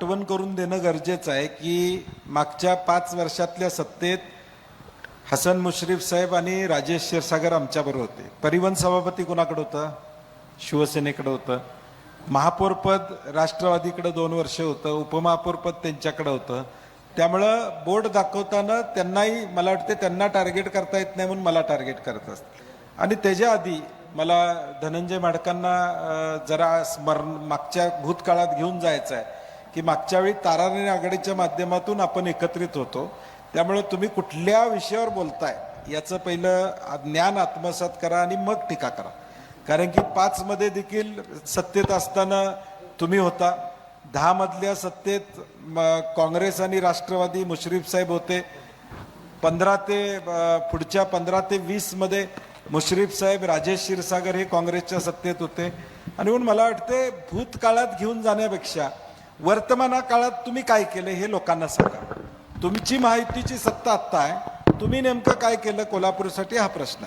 आठवण करून देणं गरजेचं आहे की मागच्या पाच वर्षातल्या सत्तेत हसन मुश्रीफ साहेब आणि राजेश क्षीरसागर आमच्याबरोबर होते. परिवहन सभापती कोणाकडे होतं? शिवसेनेकडे होतं. महापौरपद राष्ट्रवादीकडे दोन वर्ष होतं. उपमहापौरपद त्यांच्याकडे होतं. त्यामुळं बोर्ड दाखवताना त्यांनाही मला वाटते त्यांना टार्गेट करता येत नाही म्हणून मला टार्गेट करत असत आणि त्याच्या आधी मला धनंजय माडकांना जरा स्मरण मागच्या भूतकाळात घेऊन जायचं आहे. की मागच्या वेळी ताराराणी आघाडीच्या माध्यमातून आपण एकत्रित होतो. त्यामुळे तुम्ही कुठल्या विषयावर बोलताय याचं पहिलं ज्ञान आत्मसात करा आणि मग टीका करा. कारण की पाचमध्ये देखील सत्तेत असताना तुम्ही होता. दहा मधल्या सत्तेत काँग्रेस आणि राष्ट्रवादी मुश्रीफ साहेब होते. पंधरा ते पुढच्या पंधरा ते वीसमध्ये मुश्रीफ साहेब राजेश क्षीरसागर हे काँग्रेसच्या सत्तेत होते. आणि म्हणून मला वाटते भूतकाळात घेऊन जाण्यापेक्षा वर्तमान काळात तुम्ही काय केलं हे लोकांना सांगा. तुमची माहितीची सत्ता आत्ता आहे. तुम्ही नेमकं काय केलं कोल्हापूरसाठी हा प्रश्न आहे.